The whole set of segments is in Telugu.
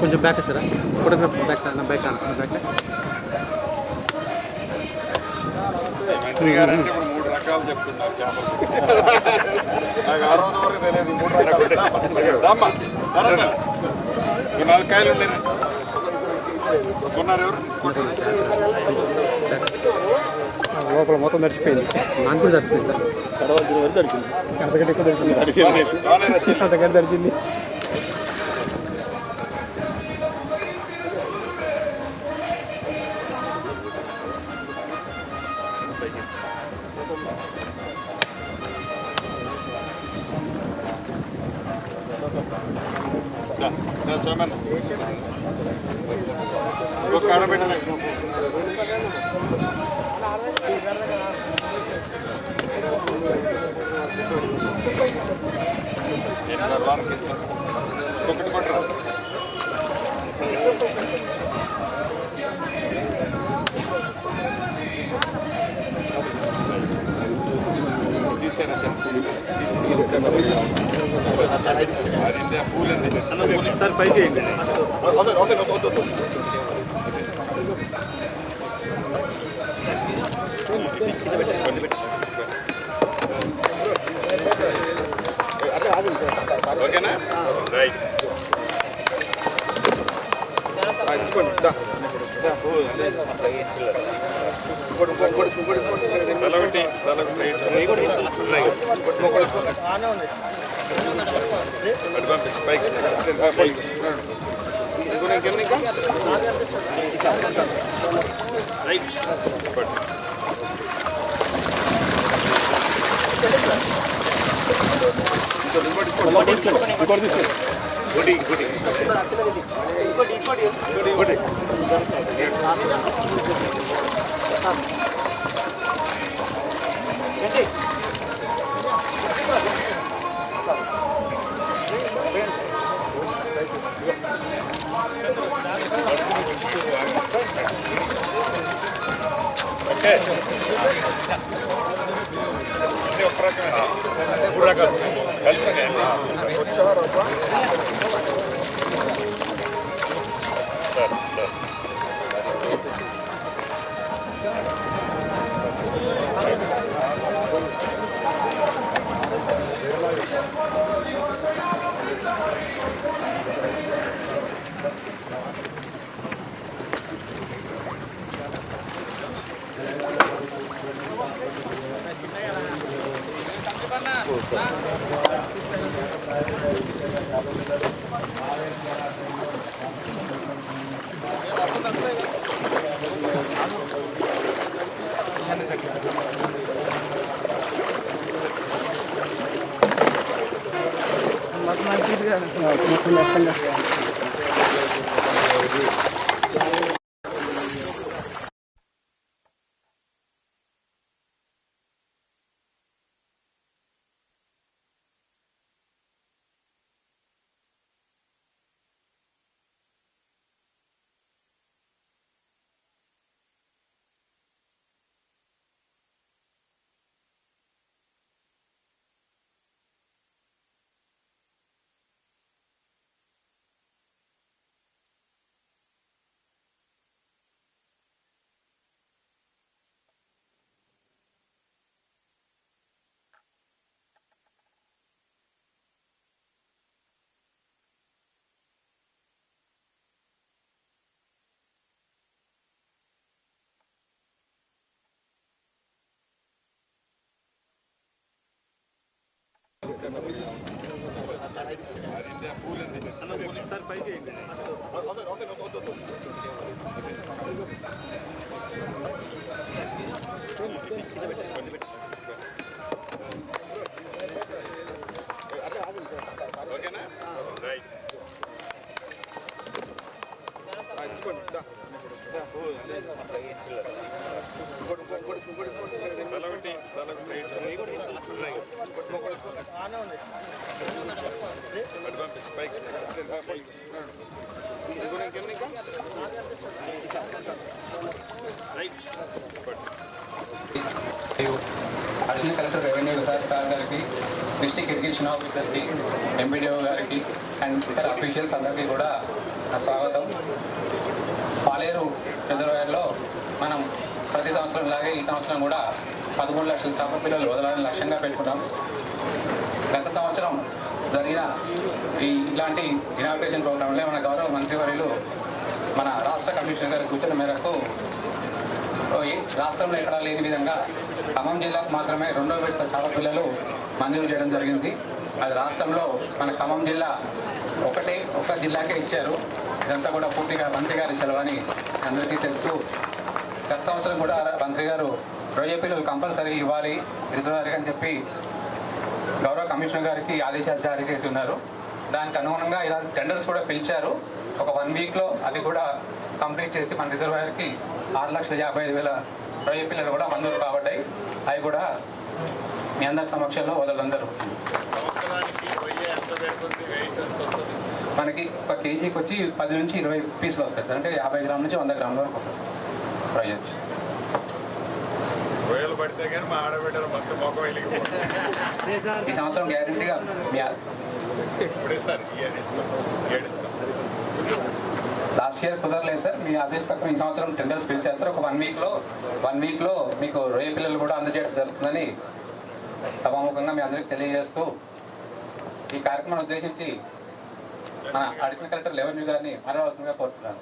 కొంచెం బ్యాక్ సార్ ఫోటోగ్రాఫ్ బ్యాక్ నా బ్యాక్ బ్యాక్ మంత్రి గారు అంటే ఇప్పుడు మూడు రకాలు చెప్తున్నారు చేపలు. నాకు ఆ రోజు వరకు తెలియదు ఈ మూడు రకాలు. దమ్మ తరతలు ఈ నాలుగు కాయలు ఉండేది కొన్నారు ఎవరు? లోపల మొత్తం తడిచిపోయింది. నాకు కూడా తడిచిపోయింది. సార్ అంతకంటే ఎక్కువ నచ్చింది అంతకంటే తడిచింది. ఒకటి కొట్టరా తీసారా అది పూలండి సార్ పైకి ఓకేనా? రైట్ తలొకటి తలొకటి పంపించు పైకి. రైట్ పట్టు. Okay. Sir, sir. ఓకే అన్ని ఒక్క రకమేనా మూడు రకాలు సరే సరే సార్ పైకి అడిషనల్ కలెక్టర్ రెవెన్యూ సార్ గారికి డిస్ట్రిక్ట్ ఇరిగేషన్ ఆఫీసర్కి ఎంబీడీఓ గారికి అండ్ ఇతర అఫీషియల్స్ అందరికీ కూడా నా స్వాగతం. పాలేరు రిజర్వాయర్లో మనం ప్రతి సంవత్సరం లాగే ఈ సంవత్సరం కూడా పదమూడు లక్షల చేప పిల్లలు వదలాలని లక్ష్యంగా పెట్టుకున్నాం. గత సంవత్సరం జరిగిన ఈ ఇలాంటి ఇనాగ్రేషన్ ప్రోగ్రాంలో మన గౌరవ మంత్రివర్యులు మన రాష్ట్ర కమిషనర్ గారి సూచన మేరకు రాష్ట్రంలో ఎక్కడా లేని విధంగా ఖమ్మం జిల్లాకు మాత్రమే రెండో విడత చేప పిల్లలు మంజూరు చేయడం జరిగింది. అది రాష్ట్రంలో మన ఖమ్మం జిల్లా ఒకటి ఒక్క జిల్లాకే ఇచ్చారు. ఇదంతా కూడా పూర్తిగా మంత్రి గారి సెలవని అందరికీ తెలుస్తూ గత సంవత్సరం కూడా మంత్రి గారు రొయ్య పిల్లలు కంపల్సరీ ఇవ్వాలి రిజర్వారీ అని చెప్పి గౌరవ కమిషనర్ గారికి ఆదేశాలు జారీ చేసి ఉన్నారు. దానికి అనుగుణంగా ఇలా టెండర్స్ కూడా పిలిచారు. ఒక వన్ వీక్లో అది కూడా కంప్లీట్ చేసి మన రిజర్వాయర్కి ఆరు లక్షల యాభై ఐదు వేల రొయ్య పిల్లలు కూడా మంజూరు కాబడ్డాయి అవి కూడా మీ అందరి సమక్షంలో వస్తుంది మనకి ఒక కేజీకి వచ్చి పది నుంచి ఇరవై పీసులు వస్తాయి అంటే యాభై గ్రాముల నుంచి వంద గ్రాముల వరకు వస్తుంది రొయ్య వచ్చి రొయ్యలు పడితే కానీ మా ఆడబిడ్డలు మొత్తం మొక్క వెలిగిపోతుంది. ఈ సంవత్సరం గ్యారంటీగా మీ ఇప్పుడు ఇస్తారు ఇయర్ ఇస్తాం ఏడు ఇస్తాం లాస్ట్ ఇయర్ కుదరలేదు సార్. మీ ఆదేశ ప్రకారం ఈ సంవత్సరం టెండర్స్ పిలిచారు సార్ ఒక వన్ వీక్లో వన్ వీక్లో మీకు రొయ్య పిల్లలు కూడా అందజేయడం జరుగుతుందని సభాముఖంగా మీ అందరికి తెలియజేస్తూ ఈ కార్యక్రమాన్ని ఉద్దేశించి మన అడిషనల్ కలెక్టర్ లెవెన్యూ గారిని మాట్లాడవలసిందిగా కోరుతున్నాను.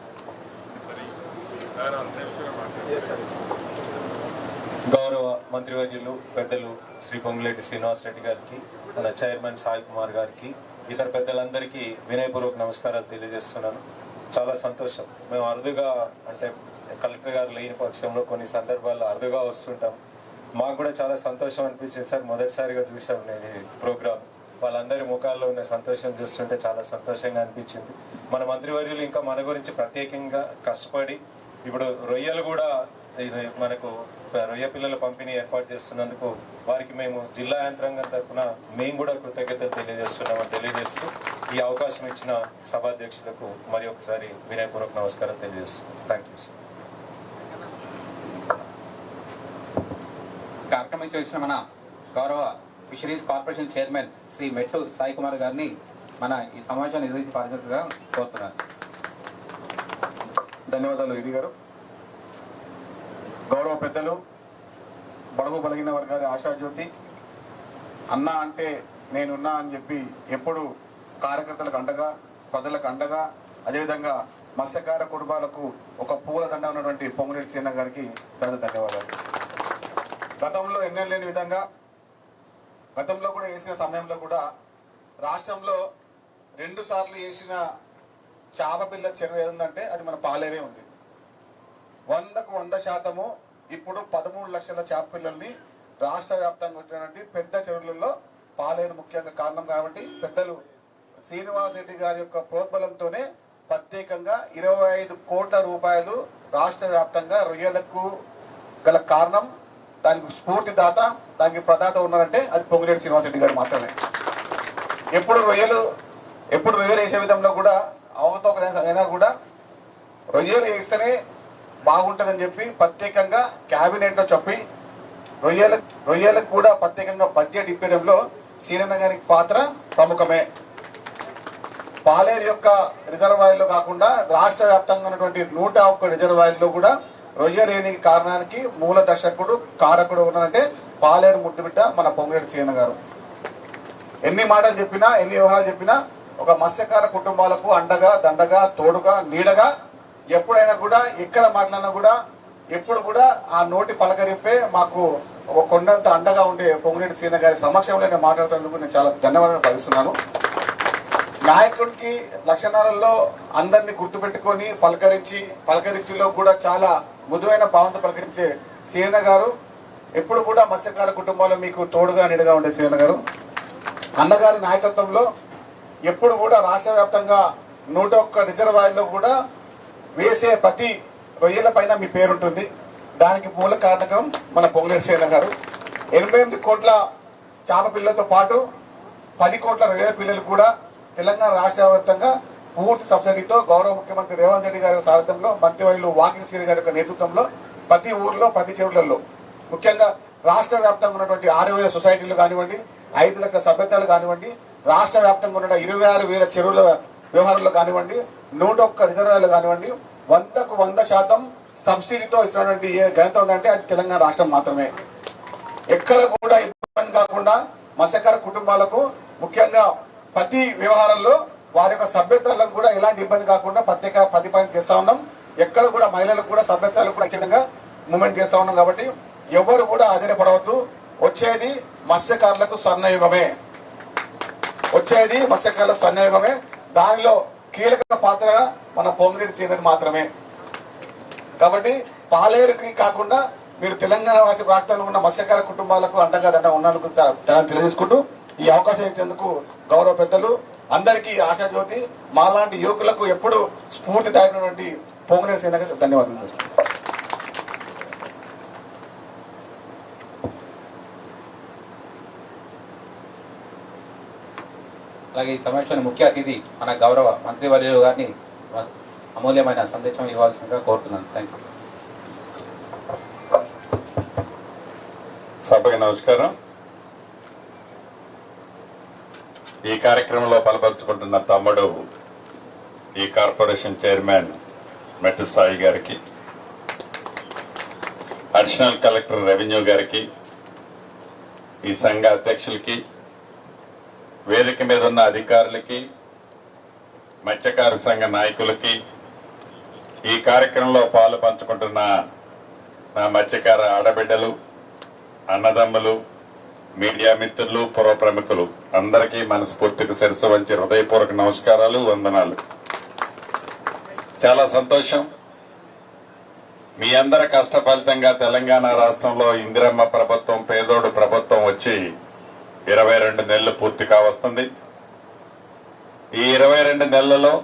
గౌరవ మంత్రివర్యులు పెద్దలు శ్రీ పొంగులేటి శ్రీనివాసరెడ్డి గారికి మన చైర్మన్ సాయి కుమార్ గారికి ఇతర పెద్దలందరికీ వినయపూర్వక నమస్కారాలు తెలియజేస్తున్నాను. చాలా సంతోషం. మేము అరుదుగా అంటే కలెక్టర్ గారు లేని పక్షంలో కొన్ని సందర్భాల్లో అరుదుగా వస్తుంటాం. మాకు కూడా చాలా సంతోషం అనిపించింది. సార్ మొదటిసారిగా చూసాం నేను ప్రోగ్రామ్. వాళ్ళందరి ముఖాల్లో ఉన్న సంతోషం చూస్తుంటే చాలా సంతోషంగా అనిపించింది. మన మంత్రివర్యులు ఇంకా మన గురించి ప్రత్యేకంగా కష్టపడి ఇప్పుడు రొయ్యలు కూడా ఇది మనకు రొయ్య పిల్లల పంపిణీ ఏర్పాటు చేస్తున్నందుకు వారికి మేము జిల్లా యంత్రాంగం తరఫున మేము కూడా కృతజ్ఞతలు తెలియజేస్తున్నామని తెలియజేస్తూ ఈ అవకాశం ఇచ్చిన సభాధ్యక్షులకు మరి ఒకసారి వినయపూర్వక నమస్కారం తెలియజేస్తున్నాం థ్యాంక్ యూ సార్ కార్యక్రమం చేసిన మన గౌరవ ఫిషరీస్ కార్పొరేషన్ చైర్మన్ శ్రీ మెట్టు సాయి కుమార్ గారిని మన ఈ సమావేశాన్ని నిర్వహించి పాల్గొనగా కోరుతున్నాను. ధన్యవాదాలు ఇది గారు. గౌరవ పెద్దలు బడుగు బలిగిన వర్గాల ఆశాజ్యోతి అన్న అంటే నేనున్నా అని చెప్పి ఎప్పుడు కార్యకర్తలకు అండగా ప్రజలకు అండగా అదేవిధంగా మత్స్యకార కుటుంబాలకు ఒక పూల దండ ఉన్నటువంటి పొంగురెడ్డి సీన గారికి పెద్ద ధన్యవాదాలు. గతంలో ఎన్నెం లేని విధంగా గతంలో కూడా వేసిన సమయంలో కూడా రాష్ట్రంలో రెండు సార్లు వేసిన చాపపిల్ల చెరువు ఏదంటే అది మన పాలేరే ఉంది. వందకు వంద శాతము ఇప్పుడు పదమూడు లక్షల చేప పిల్లల్ని రాష్ట్ర వ్యాప్తంగా వచ్చినటువంటి పెద్ద చెరువులలో పాలేరు ముఖ్యంగా కారణం కాబట్టి పెద్దలు శ్రీనివాస్ రెడ్డి గారి యొక్క ప్రోద్బలంతోనే ప్రత్యేకంగా ఇరవై ఐదు కోట్ల రూపాయలు రాష్ట్ర వ్యాప్తంగా రొయ్యలకు గల కారణం దానికి స్ఫూర్తిదాత దానికి ప్రదాత ఉన్నారంటే అది పొంగులేటి శ్రీనివాస్ రెడ్డి గారు మాత్రమే. ఎప్పుడు రొయ్యలు ఎప్పుడు రొయ్యలు వేసే విధంలో కూడా అవతోక అయినా కూడా రొయ్యలు వేస్తేనే బాగుంటుందని చెప్పి ప్రత్యేకంగా క్యాబినెట్లో చెప్పి రొయ్యల రొయ్యలకు కూడా ప్రత్యేకంగా బడ్జెట్ ఇప్పించడంలో సీనన్న గారి పాత్ర ప్రముఖమే. పాలేరు యొక్క రిజర్వాయర్లో కాకుండా రాష్ట్ర వ్యాప్తంగా ఉన్నటువంటి నూట ఒక్క రిజర్వాయర్లో కూడా రొయ్య లేని కారణానికి మూల దర్శకుడు కారకుడు ఉన్నారంటే పాలేరు ముట్టుబిట్ట మన పొంగిరెడ్డి సీన గారు. ఎన్ని మాటలు చెప్పినా ఎన్ని వ్యవహారాలు చెప్పినా ఒక మత్స్యకార కుటుంబాలకు అండగా దండగా తోడుగా నీడగా ఎప్పుడైనా కూడా ఎక్కడ మాట్లాడినా కూడా ఎప్పుడు కూడా ఆ నోటి పలకరింపే మాకు ఒక కొండంత అండగా ఉండే పొంగిరెడ్డి సీన గారి సమక్షంలో నేను మాట్లాడుతున్నందుకు నేను చాలా ధన్యవాదాలు భావిస్తున్నాను నాయకుడికి లక్షణాలలో అందరినీ గుర్తుపెట్టుకొని పలకరించి పలకరించిలో కూడా చాలా మృదువైన భావంతో ప్రకటించే సీన గారు. ఎప్పుడు కూడా మత్స్యకార కుటుంబాలు మీకు తోడుగా నిడుగా ఉండే సీన గారు. అన్నగారి నాయకత్వంలో ఎప్పుడు కూడా రాష్ట్ర వ్యాప్తంగా నూట ఒక్క రిజర్వాయర్లో కూడా వేసే ప్రతి రొయ్యల పైన మీ పేరుంటుంది. దానికి మూల కారణకం మన పొంగేరు సీన గారు. ఎనభై ఎనిమిది కోట్ల చేప పిల్లలతో పాటు పది కోట్ల రొయ్యల పిల్లలు కూడా తెలంగాణ రాష్ట్ర వ్యాప్తంగా పూర్తి సబ్సిడీతో గౌరవ ముఖ్యమంత్రి రేవంత్ రెడ్డి గారి సారథ్యంలో మంత్రివర్యులు వాకింగ్ శ్రీ గారి యొక్క నేతృత్వంలో ప్రతి ఊర్లో ప్రతి చెరువులలో ముఖ్యంగా రాష్ట్ర వ్యాప్తంగా ఉన్నటువంటి ఆరు వేల సొసైటీలు కానివ్వండి ఐదు లక్షల సభ్యతలు కానివ్వండి రాష్ట్ర వ్యాప్తంగా ఉన్న ఇరవై ఆరు వేల చెరువుల వ్యవహారాలు కానివ్వండి నూట ఒక్క రిజర్వాయర్లు కానివ్వండి వందకు వంద శాతం సబ్సిడీతో ఇస్తున్నటువంటి ఏ ఘనత ఉందంటే అది తెలంగాణ రాష్ట్రం మాత్రమే. ఎక్కడ కూడా ఇబ్బంది కాకుండా మత్స్యకార కుటుంబాలకు ముఖ్యంగా ప్రతి వ్యవహారంలో వారి యొక్క సభ్యతలకు కూడా ఎలాంటి ఇబ్బంది కాకుండా ప్రత్యేక ప్రతిపాదన చేస్తా ఉన్నాం. ఎక్కడ కూడా మహిళలకు కూడా సభ్యతలకు కూడా ఖచ్చితంగా మూమెంట్ చేస్తా ఉన్నాం కాబట్టి ఎవరు కూడా ఆధారపడవద్దు వచ్చేది మత్స్యకారులకు స్వర్ణయుగమే. వచ్చేది మత్స్యకారుల స్వర్ణయుగమే. దానిలో కీలక పాత్ర మన పొంగిరెడ్డి చేయనది మాత్రమే. కాబట్టి పాలేరుకి కాకుండా మీరు తెలంగాణ వాసి ప్రాంతంలో ఉన్న మత్స్యకార కుటుంబాలకు అండగా దండ ఉన్నందుకు చాలా తెలియజేసుకుంటూ ఈ అవకాశం ఇచ్చేందుకు గౌరవ పెద్దలు అందరికీ ఆశాజ్యోతి మాలాంటి యువకులకు ఎప్పుడు స్ఫూర్తిదాయకమైనటువంటి పొంగులేని సేనగా ధన్యవాదాలు. అలాగే ఈ సమావేశానికి ముఖ్య అతిథి మన గౌరవ మంత్రివర్యులు గారిని అమూల్యమైన సందేశం ఇవ్వాల్సిందిగా కోరుతున్నాను. థ్యాంక్ యూ సభకి నమస్కారం. ఈ కార్యక్రమంలో పాల్పంచుకుంటున్న తమ్ముడు ఈ కార్పొరేషన్ చైర్మన్ మెట్టు సాయి గారికి అడిషనల్ కలెక్టర్ రెవెన్యూ గారికి ఈ సంఘ అధ్యక్షులకి వేదిక మీద ఉన్న అధికారులకి మత్స్యకార సంఘ నాయకులకి ఈ కార్యక్రమంలో పాలు పంచుకుంటున్న నా మత్స్యకార ఆడబిడ్డలు అన్నదమ్ములు మీడియా మిత్రులు పుర ప్రముఖులు అందరికీ మనస్ఫూర్తికి శిరసు వంచి హృదయపూర్వక నమస్కారాలు వందనాలు. చాలా సంతోషం. మీ అందరి కష్ట ఫలితంగా తెలంగాణ రాష్ట్రంలో ఇందిరమ్మ ప్రభుత్వం పేదోడు ప్రభుత్వం వచ్చి ఇరవై రెండు నెలలు పూర్తి కావస్తుంది. ఈ ఇరవై రెండు నెలలలో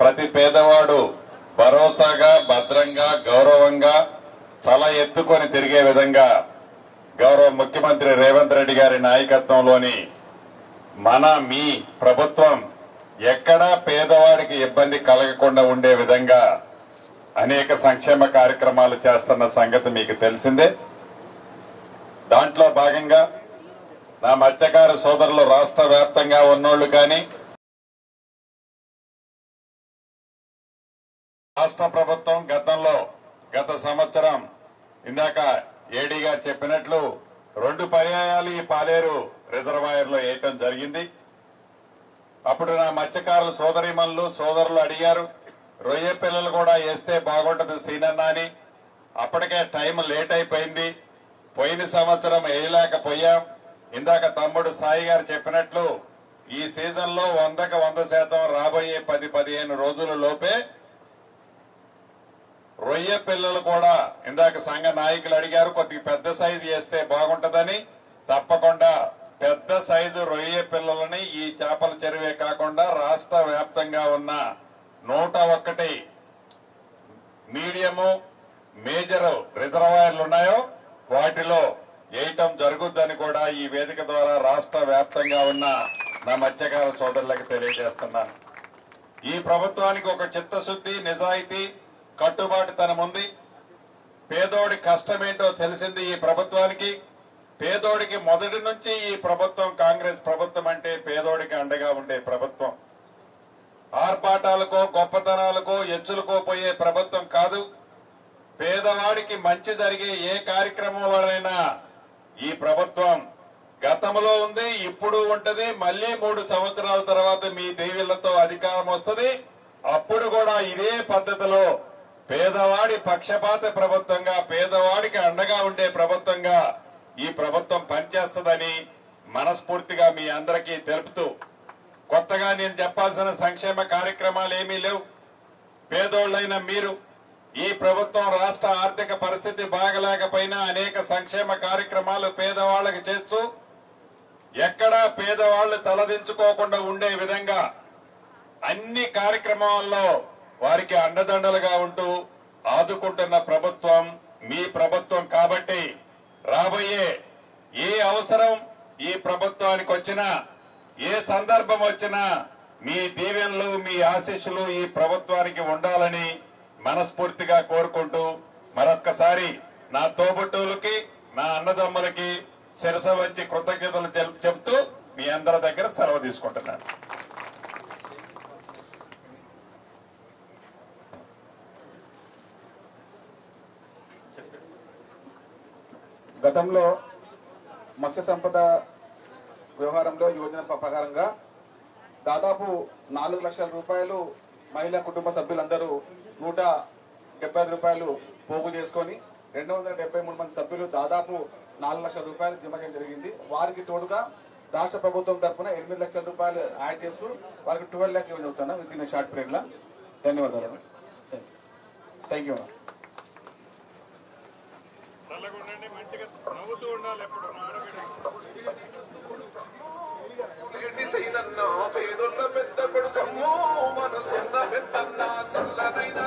ప్రతి పేదవాడు భరోసాగా భద్రంగా గౌరవంగా తల ఎత్తుకొని తిరిగే విధంగా గౌరవ ముఖ్యమంత్రి రేవంత్ రెడ్డి గారి నాయకత్వంలోని మన మీ ప్రభుత్వం ఎక్కడా పేదవాడికి ఇబ్బంది కలగకుండా ఉండే విధంగా అనేక సంక్షేమ కార్యక్రమాలు చేస్తున్న సంగతి మీకు తెలిసిందే. దాంట్లో భాగంగా నా మత్స్యకార సోదరులు రాష్ట్ర వ్యాప్తంగా ఉన్నోళ్ళు కానీ రాష్ట్ర ప్రభుత్వం గతంలో గత సంవత్సరం ఇందాక ఏడీ గారు చెప్పినట్లు రెండు పర్యాయాలు ఈ పాలేరు రిజర్వాయర్లో వేయటం జరిగింది. అప్పుడు నా మత్స్యకారుల సోదరిమణులు సోదరులు అడిగారు రొయ్య పిల్లలు కూడా వేస్తే బాగుంటది సీనన్న అని. అప్పటికే టైం లేట్ అయిపోయింది. పోయిన సంవత్సరం వేయలేకపోయాం. ఇందాక తమ్ముడు సాయి గారు చెప్పినట్లు ఈ సీజన్లో వందకు వంద శాతం రాబోయే పది పదిహేను రోజుల లోపే రొయ్య పిల్లలు కూడా ఇందాక సంఘ నాయకులు అడిగారు కొద్దిగా పెద్ద సైజు వేస్తే బాగుంటుందని. తప్పకుండా పెద్ద సైజు రొయ్య పిల్లలని ఈ చేపల చెరువే కాకుండా రాష్ట్ర వ్యాప్తంగా ఉన్న నూట ఒక్కటి మీడియము మేజర్ రిజర్వాయర్లు ఉన్నాయో వాటిలో వేయటం జరుగుద్దని కూడా ఈ వేదిక ద్వారా రాష్ట్ర వ్యాప్తంగా ఉన్న నా మత్స్యకార సోదరులకు తెలియజేస్తున్నాను. ఈ ప్రభుత్వానికి ఒక చిత్తశుద్ధి నిజాయితీ కట్టుబాటుతనం ఉంది పేదోడి కష్టమేంటో తెలిసింది ఈ ప్రభుత్వానికి. పేదోడికి మొదటి నుంచి ఈ ప్రభుత్వం కాంగ్రెస్ ప్రభుత్వం అంటే పేదోడికి అండగా ఉండే ప్రభుత్వం. ఆర్పాటాలకో గొప్పతనాలకో ఎచ్చులకో పోయే ప్రభుత్వం కాదు. పేదవాడికి మంచి జరిగే ఏ కార్యక్రమంలోనైనా ఈ ప్రభుత్వం గతంలో ఉంది ఇప్పుడు ఉంటది. మళ్ళీ మూడు సంవత్సరాల తర్వాత మీ దేవీళ్ళతో అధికారం వస్తుంది. అప్పుడు కూడా ఇదే పద్ధతిలో పేదవాడి పక్షపాత ప్రభుత్వంగా పేదవాడికి అండగా ఉండే ప్రభుత్వంగా ఈ ప్రభుత్వం పనిచేస్తుందని మనస్ఫూర్తిగా మీ అందరికీ తెలుపుతూ కొత్తగా నేను చెప్పాల్సిన సంక్షేమ కార్యక్రమాలు ఏమీ లేవు. పేదోళ్ళైన మీరు ఈ ప్రభుత్వం రాష్ట్ర ఆర్థిక పరిస్థితి బాగలేకపోయినా అనేక సంక్షేమ కార్యక్రమాలు పేదవాళ్ళకి చేస్తూ ఎక్కడా పేదవాళ్ళు తలదించుకోకుండా ఉండే విధంగా అన్ని కార్యక్రమాల్లో వారికి అండదండలుగా ఉంటూ ఆదుకుంటున్న ప్రభుత్వం మీ ప్రభుత్వం కాబట్టి రాబోయే ఏ అవసరం ఈ ప్రభుత్వానికి వచ్చినా ఏ సందర్భం వచ్చినా మీ దీవెనలు మీ ఆశీస్సులు ఈ ప్రభుత్వానికి ఉండాలని మనస్ఫూర్తిగా కోరుకుంటూ మరొక్కసారి నా తోబుట్టువులకి నా అన్నదమ్ములకి శిరస వచ్చి కృతజ్ఞతలు తెల్- చెప్తూ మీ అందరి దగ్గర సెలవు తీసుకుంటున్నాను. గతంలో మత్స్య సంపద వ్యవహారంలో యోజన ప్రకారంగా దాదాపు నాలుగు లక్షల రూపాయలు మహిళా కుటుంబ సభ్యులందరూ నూట డెబ్బై రూపాయలు పోగు చేసుకొని రెండు వందల డెబ్బై మూడు మంది సభ్యులు దాదాపు నాలుగు లక్షల రూపాయలు జమ చేయడం జరిగింది. వారికి తోడుగా రాష్ట్ర ప్రభుత్వం తరఫున ఎనిమిది లక్షల రూపాయలు యాడ్ చేస్తూ వారికి ట్వెల్వ్ ల్యాక్స్ ఇవ్వడం చెబుతాను ఇది షార్ట్ పీరియడ్లో. ధన్యవాదాలు. థ్యాంక్ యూ నవ్వుతూ ఉండాలి ఎప్పుడు. పెద్ద పెద్ద మనసున్న పెద్దన్న సల్లనైనా